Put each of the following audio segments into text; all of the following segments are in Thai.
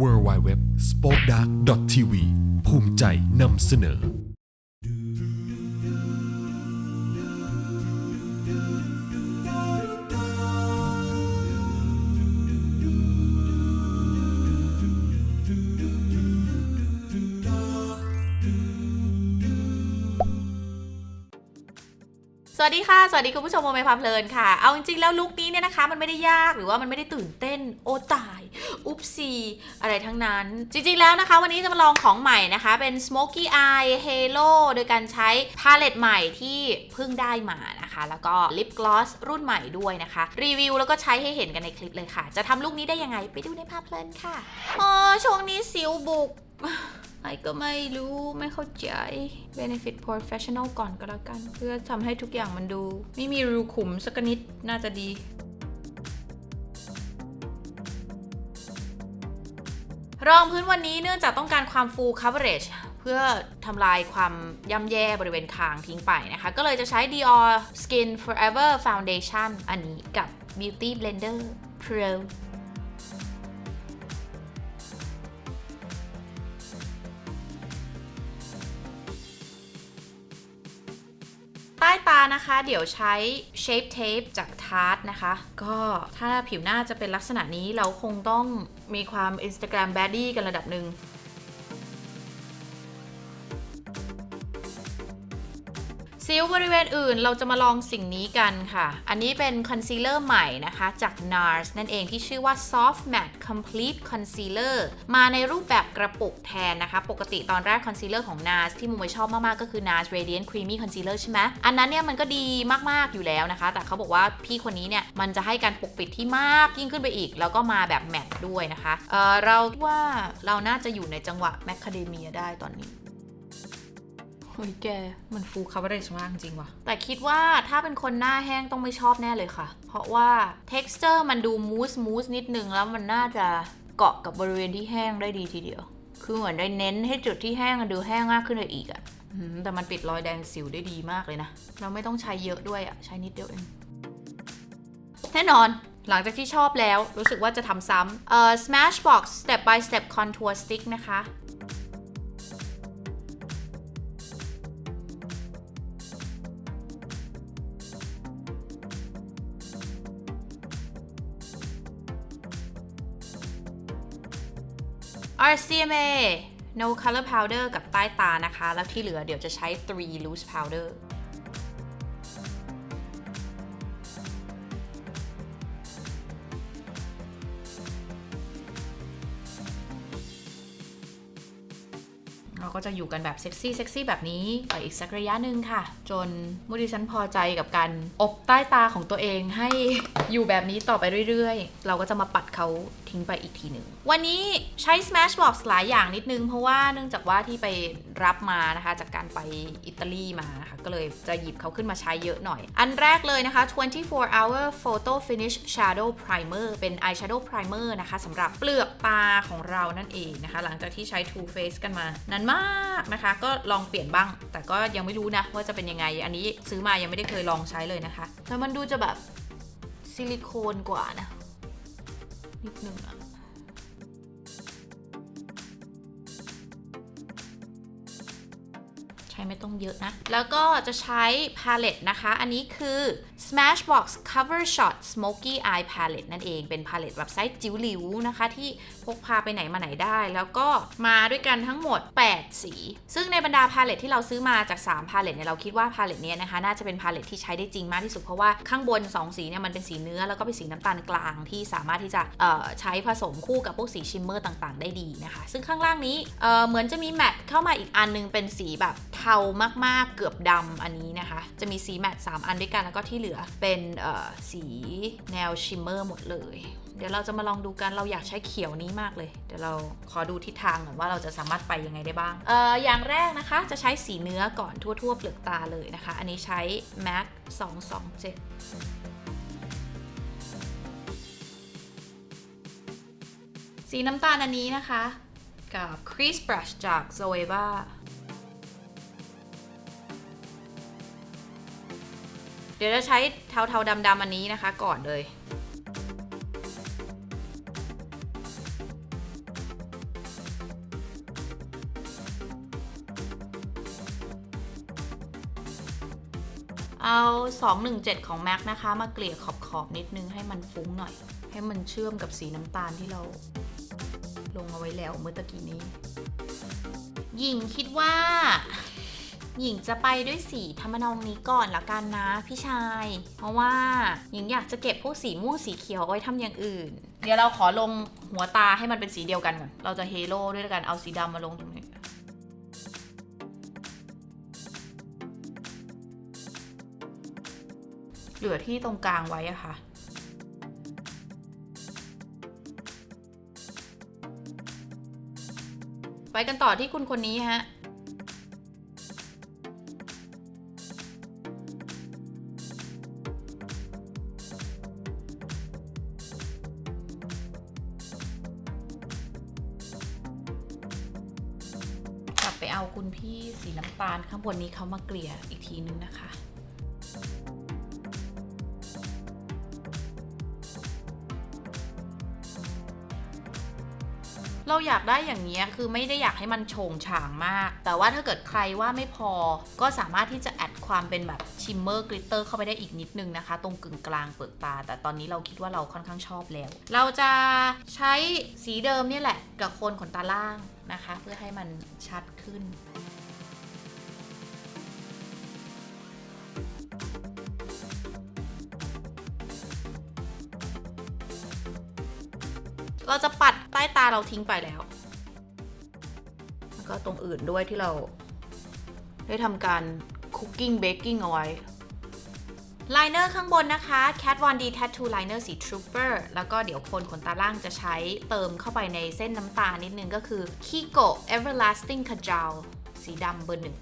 w w w s p o k e d a r k t v ภูมิใจนำเสนอ สวัสดีค่ะ สวัสดีคุณผู้ชมโมเมพาเพลินค่ะ เอาจริงๆแล้วลุคนี้เนี่ยนะคะ มันไม่ได้ยากหรือว่ามันไม่ได้ตื่นเต้นโอตาย อุ๊บซีอะไรทั้งนั้น จริงๆแล้วนะคะ วันนี้จะมาลองของใหม่นะคะ เป็น Smoky Eye Halo โดยการใช้พาเลตใหม่ที่เพิ่งได้มานะคะ แล้วก็ลิปกลอสรุ่นใหม่ด้วยนะคะ รีวิวแล้วก็ใช้ให้เห็นกันในคลิปเลยค่ะ จะทำลุคนี้ได้ยังไงไปดูในภาพเพลินค่ะอ๋อช่วงนี้สิวบุก ไอก็ไม่รู้ไม่เข้าใจ Benefit Professional ก่อนก็แล้วกัน เพื่อทำให้ทุกอย่างมันดู ไม่มีรูขุมสักนิดน่าจะดีรองพื้นวันนี้เนื่องจากต้องการความ full coverage เพื่อทำลายความย่ำแย่บริเวณคางทิ้งไปนะคะ ก็เลยจะใช้ Dior Skin Forever Foundation อันนี้กับ Beauty Blender Pro นะคะ เดี๋ยวใช้ Shape Tape จาก Tarte นะคะ ก็ถ้าผิวหน้าจะเป็นลักษณะนี้เราคงต้องมีความ Instagram baddie กันระดับหนึ่ง ซิลบริเวณอื่นเราจะมาลองสิ่งนี้กันค่ะ อันนี้เป็นคอนซีลเลอร์ใหม่นะคะจาก NARS นั่นเองที่ชื่อว่า Soft Matte Complete Concealer มาในรูปแบบกระปุกแทนนะคะ ปกติตอนแรกคอนซีลเลอร์ของ NARS ที่มุมไปชอบมาก ๆ ก็คือ NARS Radiant Creamy Concealer ใช่ไหมอันนั้นเนี่ยมันก็ดีมาก ๆ อยู่แล้วนะคะ แต่เขาบอกว่าพี่คนนี้เนี่ยมันจะให้การปกปิดที่มากยิ่งขึ้นไปอีก แล้วก็มาแบบแมตต์ด้วยนะคะเเราว่าเราน่าจะอยู่ในจังหวะแมคคาเดเมียได้ตอนนี้ เฮ้ยแก มันฟูคัฟเวอร์เรจมากจริงว่ะ แต่คิดว่าถ้าเป็นคนหน้าแห้งต้องไม่ชอบแน่เลยค่ะ เพราะว่า texture มันดูมูสมูสนิดนึงแล้วมันน่าจะเกาะกับบริเวณที่แห้งได้ดีทีเดียว คือเหมือนได้เน้นให้จุดที่แห้งมันดูแห้งมากขึ้นเลยอีกอะ่ะแต่มันปิดรอยแดงสิวได้ดีมากเลยนะ เราไม่ต้องใช้เยอะด้วยอะใช้นิดเดียวเอง แน่นอนหลังจากที่ชอบแล้วรู้สึกว่าจะทำซ้ำเอ่อ Smashbox Step by Step Contour Stick นะคะ RCMA No Color Powder กับใต้ตานะคะ แล้วที่เหลือเดี๋ยวจะใช้ 3 Loose Powder เราก็จะอยู่กันแบบเซ็กซี่เซ็กซี่แบบนี้ไปอีกสักระยะหนึ่งค่ะ จนมูดิฉันพอใจกับการอบใต้ตาของตัวเองให้อยู่แบบนี้ต่อไปเรื่อยๆ เราก็จะมาปัดเขาทิ้งไปอีกทีหนึ่ง วันนี้ใช้ Smashbox หลายอย่างนิดนึง เพราะว่าเนื่องจากว่าที่ไปรับมานะคะ จากการไปอิตาลีมานะคะ ก็เลยจะหยิบเขาขึ้นมาใช้เยอะหน่อย อันแรกเลยนะคะ 24 hour photo finish shadow primer เป็น eye shadow primer นะคะสำหรับเปลือกตาของเรานั่นเองนะคะ หลังจากที่ใช้ Too Faced กันมานานมากนะคะ ก็ลองเปลี่ยนบ้าง แต่ก็ยังไม่รู้นะว่าจะเป็นยังไง อันนี้ซื้อมายังไม่ได้เคยลองใช้เลยนะคะแต่มันดูจะแบบซิลิโคนกว่านะนิดนึงอะใช้ไม่ต้องเยอะนะ แล้วก็จะใช้พาเลตนะคะ อันนี้คือ Smashbox Cover Shot Smoky Eye Palette นั่นเอง เป็นพาเลตแบบไซส์จิ๋วหลิวนะคะ ที่ พกพาไปไหนมาไหนได้ แล้วก็มาด้วยกันทั้งหมด 8 สี ซึ่งในบรรดาพาเลตที่เราซื้อมาจาก 3 พาเลตเนี่ยเราคิดว่าพาเลตเนี้ยนะคะน่าจะเป็นพาเลตที่ใช้ได้จริงมากที่สุดเพราะว่าข้างบน 2 สีเนี่ยมันเป็นสีเนื้อแล้วก็เป็นสีน้ำตาลกลางที่สามารถที่จะใช้ผสมคู่กับพวกสีชิมเมอร์ต่างๆ ได้ดีนะคะ ซึ่งข้างล่างนี้เเหมือนจะมีแมทเข้ามาอีกอันนึงเป็นสีแบบเทามากๆเกือบดำอันนี้นะคะ จะมีสีแมท3อันด้วยกันแล้วก็ที่เหลือเป็นสีแนวชิมเมอร์หมดเลย เดี๋ยวเราจะมาลองดูกันเราอยากใช้เขียวนี้มากเลย เดี๋ยวเราขอดูทิศทางก่อนว่าเราจะสามารถไปยังไงได้บ้างเอ่ออย่างแรกนะคะจะใช้สีเนื้อก่อนทั่วๆเปลือกตาเลยนะคะ อันนี้ใช้ MAC 227สีน้ำตาลอันนี้นะคะ กับ Crease Brush จาก Zoeva เดี๋ยวจะใช้เทาๆดำๆอันนี้นะคะก่อนเลย เอา 217 ของ MAC นะคะ มาเกลี่ยขอบขอบนิดนึงให้มันฟุ้งหน่อย ให้มันเชื่อมกับสีน้ำตาลที่เรา ลงเอาไว้แล้วเมื่อตะกี้นี้ หญิงคิดว่า หญิงจะไปด้วยสีธรรมนองนี้ก่อนละกันนะพี่ชาย เพราะว่าหญิงอยากจะเก็บพวกสีม่วงสีเขียวเอาไว้ทำอย่างอื่น เดี๋ยวเราขอลงหัวตาให้มันเป็นสีเดียวกันก่อนเราจะเฮโร่ด้วยกันเอาสีดำมาลงตรงนี้ ลือที่ตรงกลางไว้อะค่ะไปกันต่อที่คุณคนนี้ฮะกลับไปเอาคุณพี่สีน้ำตาลข้างบนนี้เขามาเกลี่ยอีกทีนึงนะคะ เราอยากได้อย่างนี้คือไม่ได้อยากให้มันโฉงฉางมาก แต่ว่าถ้าเกิดใครว่าไม่พอ ก็สามารถที่จะแอดความเป็นแบบชิมเมอร์กลิตเตอร์เข้าไปได้อีกนิดนึงนะคะ ตรงกึ่งกลางเปลือกตา แต่ตอนนี้เราคิดว่าเราค่อนข้างชอบแล้ว เราจะใช้สีเดิมเนี่ยแหละกับโคนขนตาล่างนะคะ เพื่อให้มันชัดขึ้น เราจะปัดใต้ตาเราทิ้งไปแล้ว แล้วก็ตรงอื่นด้วยที่เราได้ทำการคุกกิ้งเบกกิ้งเอาไว้ ไลเนอร์ข้างบนนะคะ Cat Von D Tattoo Liner สี Trooper แล้วก็เดี๋ยวคนขนตาล่างจะใช้เติมเข้าไปในเส้นน้ำตาลนิดนึงก็คือ Kiko Everlasting Kajal สีดำเบอร์หนึ่ง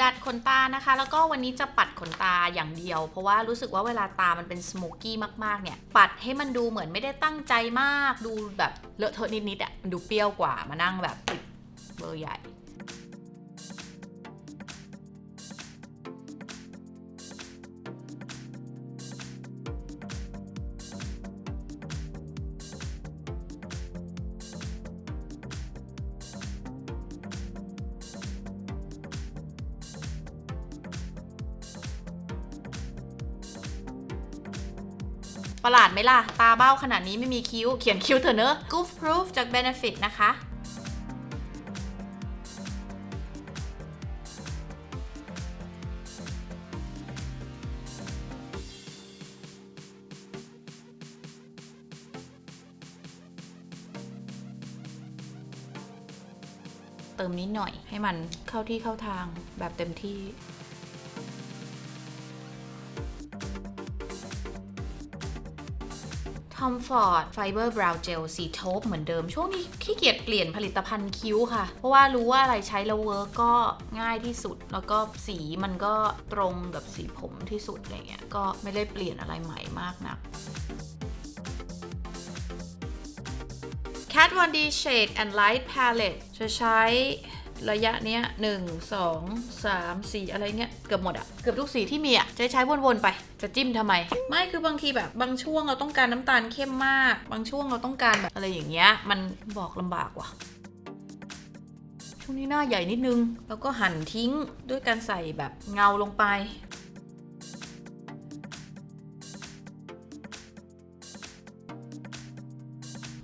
ดัดขนตานะคะ แล้วก็วันนี้จะปัดขนตาอย่างเดียว เพราะว่ารู้สึกว่าเวลาตามันเป็นสโมกกี้มากๆเนี่ย ปัดให้มันดูเหมือนไม่ได้ตั้งใจมาก ดูแบบเลอะเทอะนิดๆอะมันดูเปรี้ยวกว่ามานั่งแบบติดเบอร์ใหญ่ ประหลาดไหมล่ะ ตาเบ้าขนาดนี้ไม่มีคิ้ว เขียนคิ้วเถอะเนอะ Goof Proof จาก Benefit นะคะเติมนิดหน่อยให้มันเข้าที่เข้าทางแบบเต็มที่ Tom Ford Fiber Brow Gel สีโทบเหมือนเดิม ช่วงนี้ขี้เกียจเปลี่ยนผลิตภัณฑ์คิ้วค่ะ เพราะว่ารู้ว่าอะไรใช้แล้วเวิร์กก็ง่ายที่สุด แล้วก็สีมันก็ตรงกับสีผมที่สุดอะไรเงี้ย ก็ไม่ได้เปลี่ยนอะไรใหม่มากนะัก Kat Von D Shade and Light Palette จะใช้ ระยะเนี้ย1 2 3 4อะไรเงี้ยเกือบหมดอะเกือบทุกสีที่มีอะจะใช้วนๆไป จะจิ้มทำไม ไม่คือบางทีแบบบางช่วงเราต้องการน้ำตาลเข้มมาก บางช่วงเราต้องการแบบอะไรอย่างเงี้ยมันบอกลำบากว่ะช่วงนี้หน้าใหญ่นิดนึง แล้วก็หั่นทิ้งด้วยการใส่แบบเงาลงไป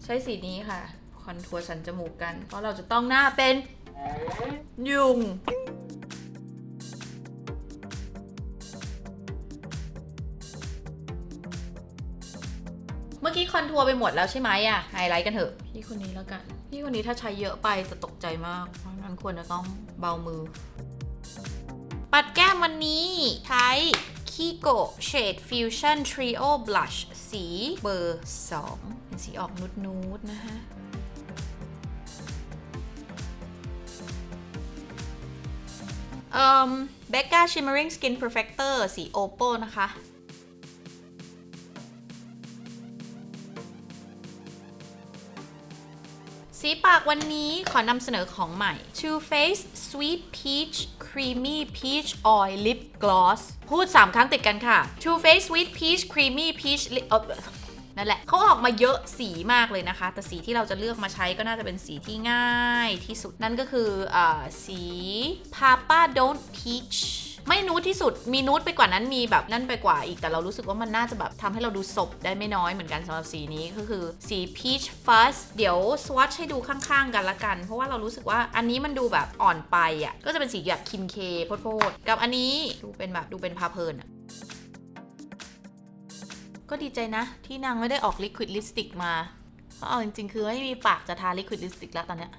ใช้สีนี้ค่ะ คอนทัวร์สันจมูกกัน เพราะเราจะต้องหน้าเป็น ยุง เมื่อกี้คอนทัวร์ไปหมดแล้วใช่ไหมอะไฮไลท์กันเถอะ พี่คนนี้แล้วกัน พี่คนนี้ถ้าใช้เยอะไปจะตกใจมาก เพราะฉะนั้นควรจะต้องเบามือ ปัดแก้มวันนี้ใช้ Kiko Shade Fusion Trio Blush สีเบอร์ 2 เป็นสีออกนุดๆนะคะ เอ่อ Becca Shimmering Skin Perfector สี Opal นะคะสีปากวันนี้ขอนำเสนอของใหม่ Too Faced Sweet Peach Creamy Peach Oil Lip Gloss พูด 3 ครั้งติดกันค่ะ Too Faced Sweet Peach Creamy Peach Lip นั่นแหละเขาออกมาเยอะสีมากเลยนะคะ แต่สีที่เราจะเลือกมาใช้ก็น่าจะเป็นสีที่ง่ายที่สุดนั่นก็คืออสี Papa Don't Peach ไม่นูดที่สุด มีนูดไปกว่านั้น มีแบบนั่นไปกว่าอีก แต่เรารู้สึกว่ามันน่าจะแบบทำให้เราดูศพได้ไม่น้อยเหมือนกันสำหรับสีนี้ก็คือสี peach fuzz เดี๋ยวสว t ชให้ดูข้างๆกันละกัน เพราะว่าเรารู้สึกว่าอันนี้มันดูแบบอ่อนไปอะ ก็จะเป็นสีแบบคิมเคโพดๆกับอันนี้ดูเป็นแบบดูเป็นพาเพลินอะ ก็ดีใจนะ ที่นางไม่ได้ออกลิควิดลิปสติกมาเพราะเอาจริงๆ คือไม่มีปากจะทาลิควิดลิปสติกแล้วตอนเนี้ย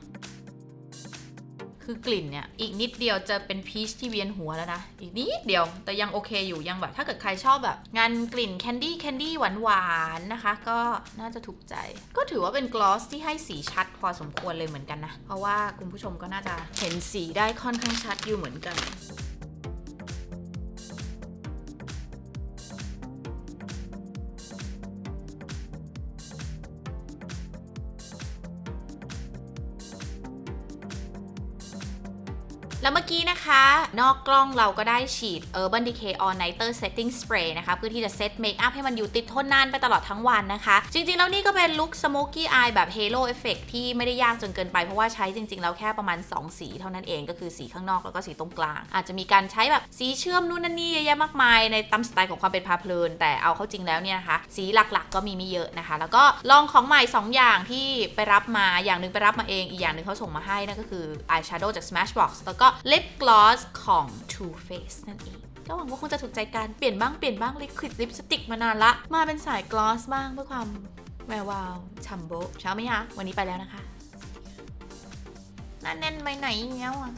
คือกลิ่นเนี่ย อีกนิดเดียวจะเป็นพีชที่เวียนหัวแล้วนะ อีกนิดเดียว แต่ยังโอเคอยู่ยังแบบ ถ้าเกิดใครชอบแบบ งานกลิ่นแคนดี้แคนดี้หวานๆ นะคะ ก็น่าจะถูกใจ ก็ถือว่าเป็นกลอสที่ให้สีชัดพอสมควรเลยเหมือนกันนะ เพราะว่าคุณผู้ชมก็น่าจะเห็นสีได้ค่อนข้างชัดอยู่เหมือนกัน แล้วเมื่อกี้นะคะ นอกกล้องเราก็ได้ฉีด Urban Decay All Nighter Setting Spray นะคะ เพื่อที่จะเซตเมคอัพให้มันอยู่ติดทนนานไปตลอดทั้งวันนะคะ จริงๆ แล้วนี่ก็เป็นลุค Smoky Eye แบบ Halo Effect ที่ไม่ได้ยากจนเกินไป เพราะว่าใช้จริงๆ แล้วแค่ประมาณ 2 สีเท่านั้นเองก็คือสีข้างนอกแล้วก็สีตรงกลาง อาจจะมีการใช้แบบสีเชื่อมนู่นนั่นนี่เยอะแยะมากมายในตามสไตล์ของความเป็นพาเพลิน แต่เอาเข้าจริงแล้วเนี่ยนะคะสีหลักๆ ก็มีไม่เยอะนะคะ แล้วก็ลองของใหม่ 2 อย่างที่ไปรับมาอย่างหนึ่งไปรับมาเองอีกอย่างหนึ่งเขาส่งมาให้นั่นก็คือ Eyeshadow จาก Smashbox แล้วก็ Lip Gloss ของ Too Faced นั่นเองก็หวังว่าคงจะถูกใจการเปลี่ยนบ้างเปลี่ยนบ้างลิควิดลิปสติกมานานละ มาเป็นสายกลอสบ้างเพื่อความแวววาวชัมโบเช้าไหมคะวันนี้ไปแล้วนะคะหน่าแน่นไปไหนเงี้ยวอะ